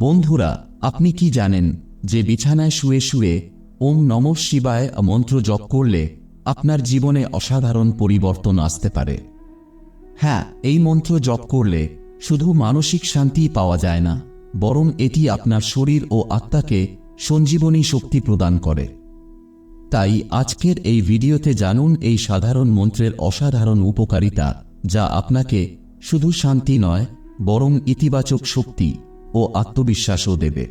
বন্ধুরা, আপনি কি জানেন যে বিছানায় শুয়ে শুয়ে ওম নম শিবায় মন্ত্র জপ করলে আপনার জীবনে অসাধারণ পরিবর্তন আসতে পারে? হ্যাঁ এই মন্ত্র জপ করলে শুধু মানসিক শান্তি পাওয়া যায় না, বরং এটি আপনার শরীর ও আত্মাকে সঞ্জীবনী শক্তি প্রদান করে। তাই আজকের এই ভিডিওতে জানুন এই সাধারণ মন্ত্রের অসাধারণ উপকারিতা, যা আপনাকে শুধু শান্তি নয়, বরং ইতিবাচক শক্তি ও আত্মবিশ্বাসও দেবে।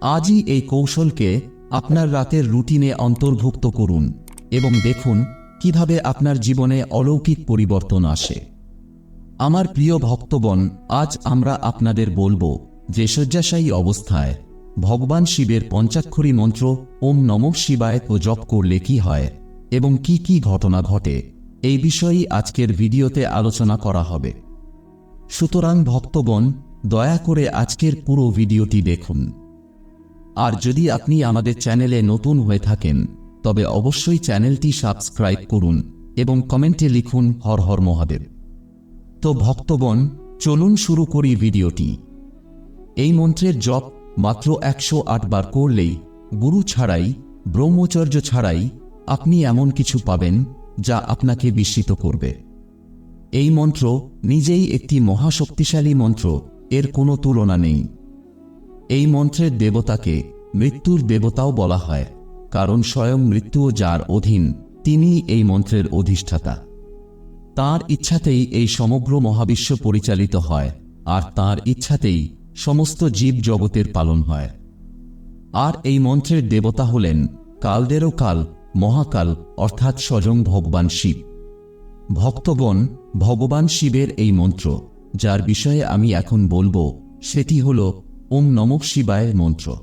আজই এই কৌশলকে আপনার রাতের রুটিনে অন্তর্ভুক্ত করুন এবং দেখুন কীভাবে আপনার জীবনে অলৌকিক পরিবর্তন আসে। আমার প্রিয় ভক্তবন আজ আমরা আপনাদের বলব যে শয্যাশায়ী অবস্থায় ভগবান শিবের পঞ্চাক্ষরী মন্ত্র ওম নম শিবায় ও জপ করলে কি হয় এবং কি কি ঘটনা ঘটে এই বিষয়েই আজকের ভিডিওতে আলোচনা করা হবে। সুতরাং ভক্তগণ দয়া করে আজকের পুরো ভিডিওটি দেখুন। আর যদি আপনি আমাদের চ্যানেলে নতুন হয়ে থাকেন, তবে অবশ্যই চ্যানেলটি সাবস্ক্রাইব করুন এবং কমেন্টে লিখুন হর হর মহাদেব। তো ভক্তগণ, চলুন শুরু করি ভিডিওটি। এই মন্ত্রের জপ মাত্র একশো আট বার করলেই গুরু ছাড়াই, ব্রহ্মচর্য ছাড়াই আপনি এমন কিছু পাবেন যা আপনাকে বিস্মিত করবে। এই মন্ত্র নিজেই একটি মহাশক্তিশালী মন্ত্র এর কোনো তুলনা নেই। এই মন্ত্রের দেবতাকে মৃত্যুর দেবতাও বলা হয়, কারণ স্বয়ং মৃত্যুও যার অধীন তিনি এই মন্ত্রের অধিষ্ঠাতা। তার ইচ্ছাতেই এই সমগ্র মহাবিশ্ব পরিচালিত হয়, আর তার ইচ্ছাতেই সমস্ত জীব জগতের পালন হয়। আর এই মন্ত্রের দেবতা হলেন কালদেরও কাল, মহাকাল, অর্থাৎ স্বয়ং ভগবান শিব। ভক্তগণ ভগবান শিবের এই মন্ত্র যার বিষয়ে আমি এখন বলব, সেটি হল, ওম নমঃ শিবায়ের মন্ত্র।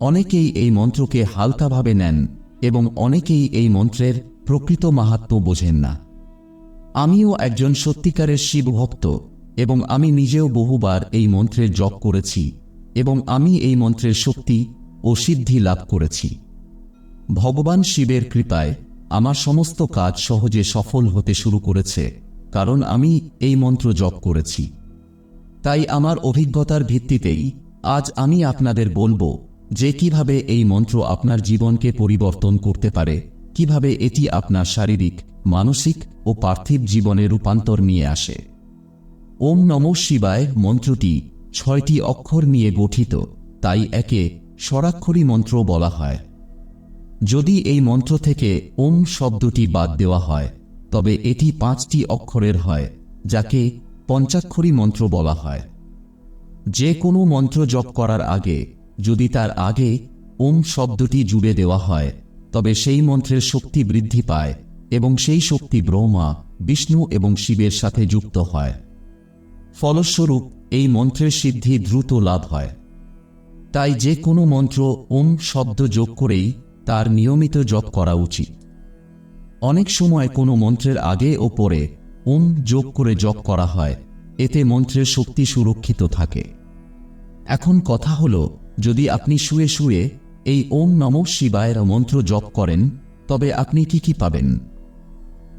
অনেকেই এই মন্ত্রকে হালকাভাবে নেন, এবং অনেকেই এই মন্ত্রের প্রকৃত মাহাত্ম বোঝেন না। আমিও একজন সত্যিকারের শিব ভক্ত এবং আমি নিজেও বহুবার এই মন্ত্রের জপ করেছি, এবং আমি এই মন্ত্রের শক্তি ও সিদ্ধি লাভ করেছি। ভগবান শিবের কৃপায়, আমার সমস্ত কাজ সহজে সফল হতে শুরু করেছে। কারণ আমি এই মন্ত্র জপ করেছি। তাই আমার অভিজ্ঞতার ভিত্তিতেই আজ আমি আপনাদের বলব যে কীভাবে এই মন্ত্র আপনার জীবনকে পরিবর্তন করতে পারে, কীভাবে এটি আপনার শারীরিক, মানসিক ও পার্থিব জীবনে রূপান্তর নিয়ে আসে। ওম নম শিবায় মন্ত্রটি ছয়টি অক্ষর নিয়ে গঠিত, তাই একে স্বরাক্ষরী মন্ত্র বলা হয়। যদি এই মন্ত্র থেকে ওম শব্দটি বাদ দেওয়া হয় তবে এটি পাঁচটি অক্ষরের হয়, যাকে পঞ্চাক্ষরী মন্ত্র বলা হয়। যে কোনো মন্ত্র জপ করার আগে, যদি তার আগে ওম শব্দটি জুড়ে দেওয়া হয়, তবে সেই মন্ত্রের শক্তি বৃদ্ধি পায় এবং সেই শক্তি ব্রহ্মা, বিষ্ণু এবং শিবের সাথে যুক্ত হয়। ফলস্বরূপ, এই মন্ত্রের সিদ্ধি দ্রুত লাভ হয়। তাই যে কোনো মন্ত্র ওম শব্দ যোগ করেই তার নিয়মিত জপ করা উচিত। অনেক সময় কোনো মন্ত্রের আগে ও পরে ওম যোগ করে জপ করা হয়, এতে মন্ত্রের শক্তি সুরক্ষিত থাকে। এখন কথা হল, যদি আপনি শুয়ে শুয়ে এই ওম নম শিবায়ের মন্ত্র জপ করেন, তবে আপনি কি কি পাবেন?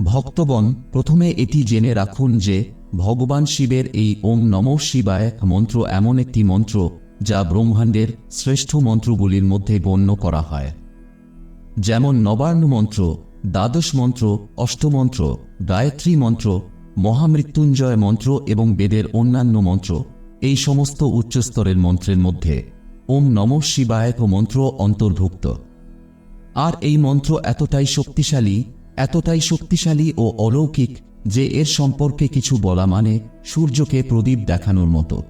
ভক্তগণ, প্রথমে এটি জেনে রাখুন যে ভগবান শিবের এই ওম নম শিবায় মন্ত্র এমন একটি মন্ত্র যা ব্রহ্মাণ্ডের শ্রেষ্ঠ মন্ত্রগুলির মধ্যে গণ্য করা হয়। যেমন নবার্ণ মন্ত্র দ্বাদশ মন্ত্র অষ্টমন্ত্র গায়ত্রী মন্ত্র, মহামৃত্যুঞ্জয় মন্ত্র এবং বেদের অন্যান্য মন্ত্র, এই সমস্ত উচ্চস্তরের মন্ত্রের মধ্যে ওম নম শিবায় মন্ত্র অন্তর্ভুক্ত। আর এই মন্ত্র এতটাই শক্তিশালী এতটাই শক্তিশালী ও অলৌকিক যে এর সম্পর্কে কিছু বলা মানে সূর্যকে প্রদীপ দেখানোর মতো।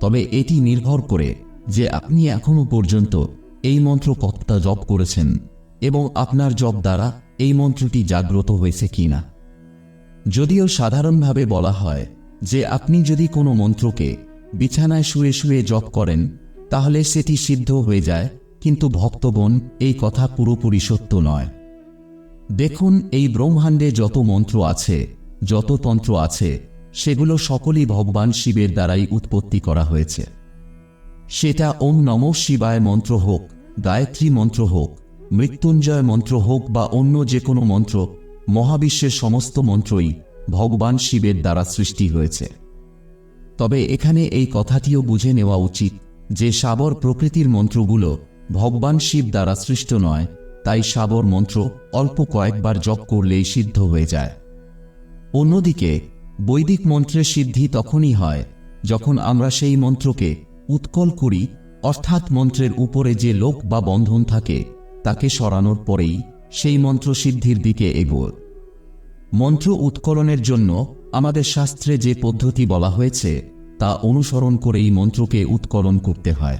তবে এটি নির্ভর করে যে আপনি এখনও পর্যন্ত এই মন্ত্র কতটা জপ করেছেন। এবং আপনার জপ দ্বারা এই মন্ত্রটি জাগ্রত হয়েছে কিনা। যদিও সাধারণভাবে বলা হয় যে আপনি যদি কোনো মন্ত্রকে বিছানায় শুয়ে শুয়ে জপ করেন, তাহলে সেটি সিদ্ধ হয়ে যায়, কিন্তু ভক্তগণ এই কথা পুরোপুরি সত্য নয়। দেখুন, এই ব্রহ্মাণ্ডে যত মন্ত্র আছে, যত তন্ত্র আছে, সেগুলো সকলই ভগবান শিবের দ্বারাই উৎপত্তি করা হয়েছে। সেটা ওম নম শিবায় মন্ত্র হোক, গায়ত্রী মন্ত্র হোক মৃত্যুঞ্জয় মন্ত্র হোক বা অন্য যে কোনো মন্ত্র, মহাবিশ্বের সমস্ত মন্ত্রই ভগবান শিবের দ্বারা সৃষ্টি হয়েছে। তবে এখানে এই কথাটিও বুঝে নেওয়া উচিত যে সাবর প্রকৃতির মন্ত্রগুলো ভগবান শিব দ্বারা সৃষ্ট নয়, তাই সাবর মন্ত্র অল্প কয়েকবার জপ করলেই সিদ্ধ হয়ে যায়। অন্যদিকে, বৈদিক মন্ত্রের সিদ্ধি তখনই হয় যখন আমরা সেই মন্ত্রকে উৎকল করি, অর্থাৎ মন্ত্রের উপরে যে লোক বা বন্ধন থাকে তাকে সরানোর পরেই সেই মন্ত্র সিদ্ধির দিকে এগোয়। মন্ত্র উৎকলনের জন্য আমাদের শাস্ত্রে যে পদ্ধতি বলা হয়েছে, তা অনুসরণ করেই মন্ত্রকে উৎকলন করতে হয়।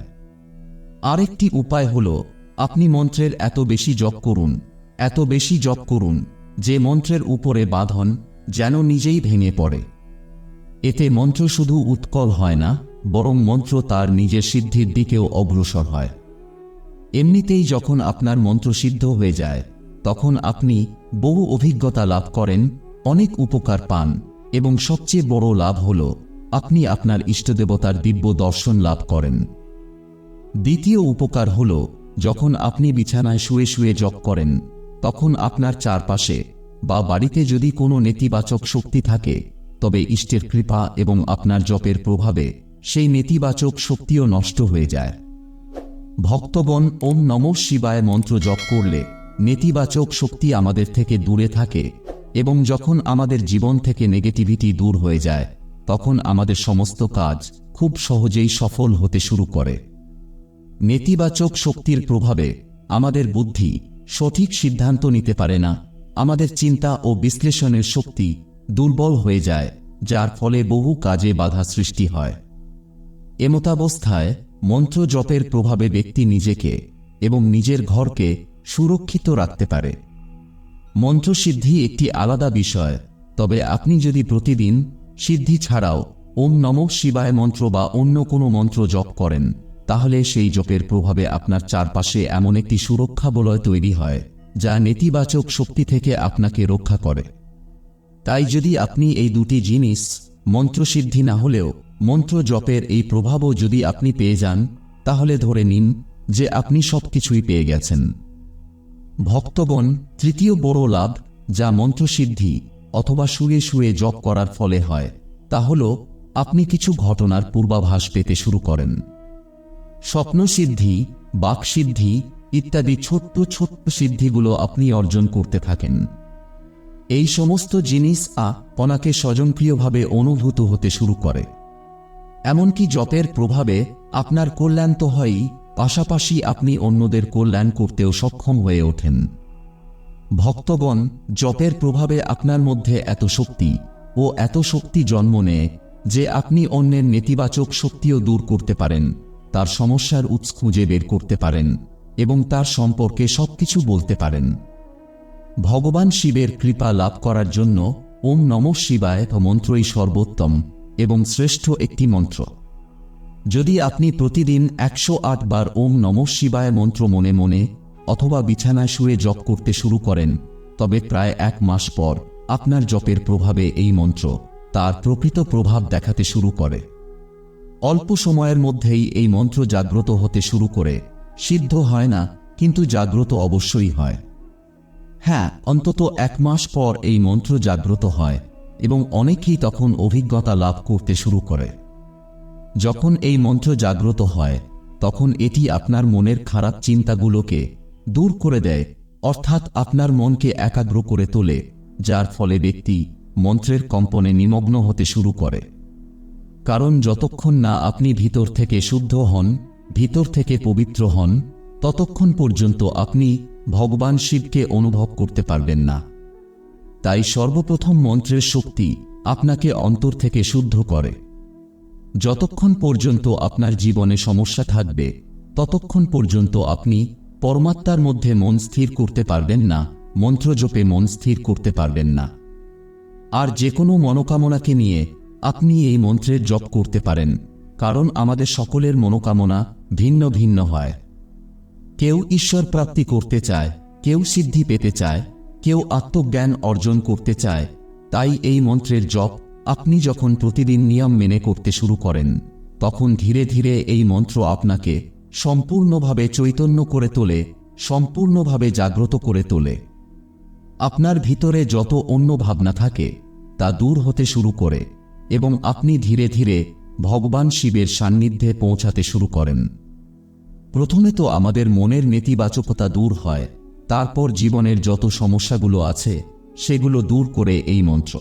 আরেকটি উপায় হল, আপনি মন্ত্রের এত বেশি জপ করুন, এত বেশি জপ করুন, যে মন্ত্রের উপরে বাঁধন যেন নিজেই ভেঙে পড়ে। এতে মন্ত্র শুধু উৎকল হয় না, বরং মন্ত্র তার নিজের সিদ্ধির দিকেও অগ্রসর হয়। এমনিতেই যখন আপনার মন্ত্র সিদ্ধ হয়ে যায়, তখন আপনি বহু অভিজ্ঞতা লাভ করেন, অনেক উপকার পান, এবং সবচেয়ে বড় লাভ হল, আপনি আপনার ইষ্টদেবতার দিব্য দর্শন লাভ করেন। দ্বিতীয় উপকার হল, যখন আপনি বিছানায় শুয়ে শুয়ে জপ করেন, তখন আপনার চারপাশে বা বাড়িতে যদি কোনো নেতিবাচক শক্তি থাকে, তবে ইষ্টের কৃপা এবং আপনার জপের প্রভাবে সেই নেতিবাচক শক্তিও নষ্ট হয়ে যায়। ভক্তগণ ওম নম শিবায় মন্ত্র জপ করলে নেতিবাচক শক্তি আমাদের থেকে দূরে থাকে এবং যখন আমাদের জীবন থেকে নেগেটিভিটি দূর হয়ে যায়, তখন আমাদের সমস্ত কাজ খুব সহজেই সফল হতে শুরু করে। নেতিবাচক শক্তির প্রভাবে আমাদের বুদ্ধি সঠিক সিদ্ধান্ত নিতে পারে না, আমাদের চিন্তা ও বিশ্লেষণের শক্তি দুর্বল হয়ে যায়, যার ফলে বহু কাজে বাধা সৃষ্টি হয়। এমতাবস্থায় মন্ত্র জপের প্রভাবে ব্যক্তি নিজেকে এবং নিজের ঘরকে সুরক্ষিত রাখতে পারে। মন্ত্রসিদ্ধি একটি আলাদা বিষয়, তবে আপনি যদি প্রতিদিন সিদ্ধি ছাড়াও ওম নম শিবায় মন্ত্র বা অন্য কোনো মন্ত্র জপ করেন, তাহলে সেই জপের প্রভাবে আপনার চারপাশে এমন একটি সুরক্ষা বলয় তৈরি হয়, যা নেতিবাচক শক্তি থেকে আপনাকে রক্ষা করে। তাই যদি আপনি এই দুটি জিনিস মন্ত্রসিদ্ধি না হলেও মন্ত্র জপের এই প্রভাবও যদি আপনি পেয়ে যান, তাহলে ধরে নিন যে আপনি সবকিছুই পেয়ে গেছেন। ভক্তগণ, তৃতীয় বড় লাভ যা মন্ত্রসিদ্ধি অথবা শুয়ে শুয়ে জপ করার ফলে হয়, তা হল আপনি কিছু ঘটনার পূর্বাভাস পেতে শুরু করেন। স্বপ্নসিদ্ধি, বাকসিদ্ধি ইত্যাদি ছোট্ট ছোট্ট সিদ্ধিগুলো আপনি অর্জন করতে থাকেন। এই সমস্ত জিনিস আপনাকে স্বজনপ্রিয়ভাবে অনুভূত হতে শুরু করে। এমনকি জপের প্রভাবে আপনার কল্যাণ তো হয়ই, পাশাপাশি আপনি অন্যদের কল্যাণ করতেও সক্ষম হয়ে ওঠেন। ভক্তগণ, জপের প্রভাবে আপনার মধ্যে এত শক্তি ও এত শক্তি জন্ম নেয় যে আপনি অন্যের নেতিবাচক শক্তিও দূর করতে পারেন, তার সমস্যার উৎস খুঁজে বের করতে পারেন এবং তার সম্পর্কে সবকিছু বলতে পারেন। ভগবান শিবের কৃপা লাভ করার জন্য ওম নম শিবায় মন্ত্রই সর্বোত্তম। এবং শ্রেষ্ঠ একটি মন্ত্র। যদি আপনি প্রতিদিন একশো আট বার ওম নম শিবায় মন্ত্র মনে মনে অথবা বিছানায় শুয়ে জপ করতে শুরু করেন, তবে প্রায় এক মাস পর আপনার জপের প্রভাবে এই মন্ত্র তার প্রকৃত প্রভাব দেখাতে শুরু করে। অল্প সময়ের মধ্যেই এই মন্ত্র জাগ্রত হতে শুরু করে। সিদ্ধ হয় না, কিন্তু জাগ্রত অবশ্যই হয়। হ্যাঁ অন্তত এক মাস পর এই মন্ত্র জাগ্রত হয়। এবং অনেকেই তখন অভিজ্ঞতা লাভ করতে শুরু করে। যখন এই মন্ত্র জাগ্রত হয়, তখন এটি আপনার মনের খারাপ চিন্তাগুলোকে দূর করে দেয়, অর্থাৎ আপনার মনকে একাগ্র করে তোলে, যার ফলে ব্যক্তি মন্ত্রের কম্পনে নিমগ্ন হতে শুরু করে। কারণ যতক্ষণ না আপনি ভিতর থেকে শুদ্ধ হন, ভিতর থেকে পবিত্র হন, ততক্ষণ পর্যন্ত আপনি ভগবান শিবকে অনুভব করতে পারবেন না। তাই সর্বপ্রথম মন্ত্রের শক্তি আপনাকে অন্তর থেকে শুদ্ধ করে। যতক্ষণ পর্যন্ত আপনার জীবনে সমস্যা থাকবে, ততক্ষণ পর্যন্ত আপনি পরমাত্মার মধ্যে মন স্থির করতে পারবেন না, মন্ত্রজপে মন স্থির করতে পারবেন না। আর যে কোনো মনোকামনাকে নিয়ে আপনি এই মন্ত্রের জপ করতে পারেন, কারণ আমাদের সকলের মনোকামনা ভিন্ন ভিন্ন হয়। কেউ ঈশ্বর প্রাপ্তি করতে চায়, কেউ সিদ্ধি পেতে চায় কেউ আত্মজ্ঞান অর্জন করতে চায়, তাই এই মন্ত্রের জপ আপনি যখন প্রতিদিন নিয়ম মেনে করতে শুরু করেন, তখন ধীরে ধীরে এই মন্ত্র আপনাকে সম্পূর্ণভাবে চৈতন্য করে তোলে, সম্পূর্ণভাবে জাগ্রত করে তোলে। আপনার ভিতরে যত অন্য ভাবনা থাকে, তা দূর হতে শুরু করে এবং আপনি ধীরে ধীরে ভগবান শিবের সান্নিধ্যে পৌঁছাতে শুরু করেন। প্রথমে তো আমাদের মনের নেতিবাচকতা দূর হয় তারপর জীবনের যত সমস্যাগুলো আছে, সেগুলো দূর করে এই মন্ত্র।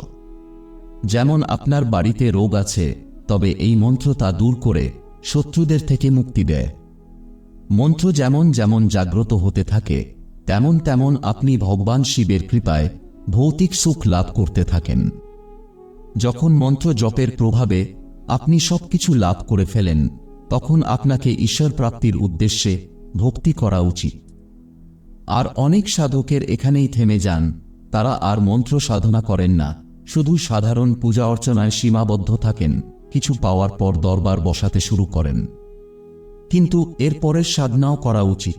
যেমন আপনার বাড়িতে রোগ আছে, তবে এই মন্ত্র তা দূর করে শত্রুদের থেকে মুক্তি দেয়। মন্ত্র যেমন যেমন জাগ্রত হতে থাকে, তেমন তেমন আপনি ভগবান শিবের কৃপায় ভৌতিক সুখ লাভ করতে থাকেন। যখন মন্ত্র জপের প্রভাবে আপনি সবকিছু লাভ করে ফেলেন, তখন আপনাকে ঈশ্বর প্রাপ্তির উদ্দেশ্যে ভক্তি করা উচিত। আর অনেক সাধকের এখানেই থেমে যান। তারা আর মন্ত্র সাধনা করেন না। শুধু সাধারণ পূজা অর্চনায় সীমাবদ্ধ থাকেন। কিছু পাওয়ার পর দরবার বসাতে শুরু করেন। কিন্তু এর পরের সাধনাও করা উচিত।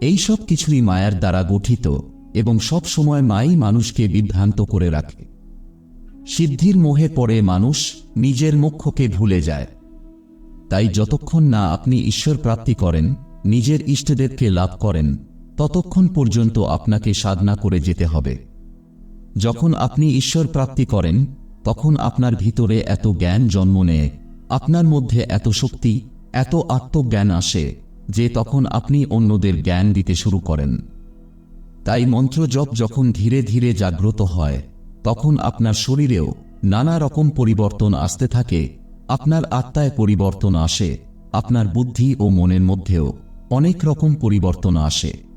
এই সব কিছুই মায়ার দ্বারা গঠিত এবং সব সময় মাই মানুষকে বিভ্রান্ত করে রাখে। সিদ্ধির মোহে পড়ে মানুষ নিজের মুখ্যকে ভুলে যায়। তাই যতক্ষণ না আপনি ঈশ্বর প্রাপ্তি করেন, নিজের ইষ্টদেবকে লাভ করেন ততক্ষণ পর্যন্ত আপনাকে সাধনা করে যেতে হবে। যখন আপনি ঈশ্বর প্রাপ্তি করেন, তখন আপনার ভিতরে এত জ্ঞান জন্ম নেয়, আপনার মধ্যে এত শক্তি, এত আত্মজ্ঞান আসে, যে তখন আপনি অন্যদের জ্ঞান দিতে শুরু করেন। তাই মন্ত্রজপ যখন ধীরে ধীরে জাগ্রত হয়, তখন আপনার শরীরেও নানা রকম পরিবর্তন আসতে থাকে, আপনার আত্মায় পরিবর্তন আসে, আপনার বুদ্ধি ও মনের মধ্যেও অনেক রকম পরিবর্তন আসে।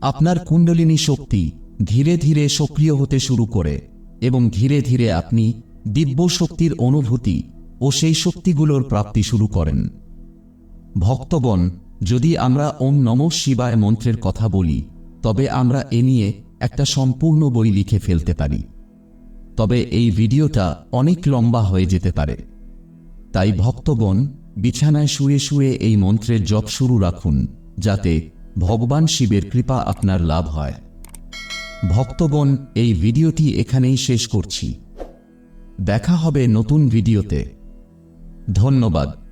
আপনার কুণ্ডলিনী শক্তি ধীরে ধীরে সক্রিয় হতে শুরু করে এবং ধীরে ধীরে আপনি দিব্য শক্তির অনুভূতি ও সেই শক্তিগুলোর প্রাপ্তি শুরু করেন। ভক্তগণ, যদি আমরা ওম নম শিবায় মন্ত্রের কথা বলি, তবে আমরা এ নিয়ে একটা সম্পূর্ণ বই লিখে ফেলতে পারি। তবে এই ভিডিওটা অনেক লম্বা হয়ে যেতে পারে। তাই ভক্তগণ, বিছানায় শুয়ে শুয়ে এই মন্ত্রের জপ শুরু রাখুন, যাতে ভগবান শিবের কৃপা আপনার লাভ হয়। ভক্তগণ, এই ভিডিওটি এখানেই শেষ করছি। দেখা হবে নতুন ভিডিওতে। ধন্যবাদ।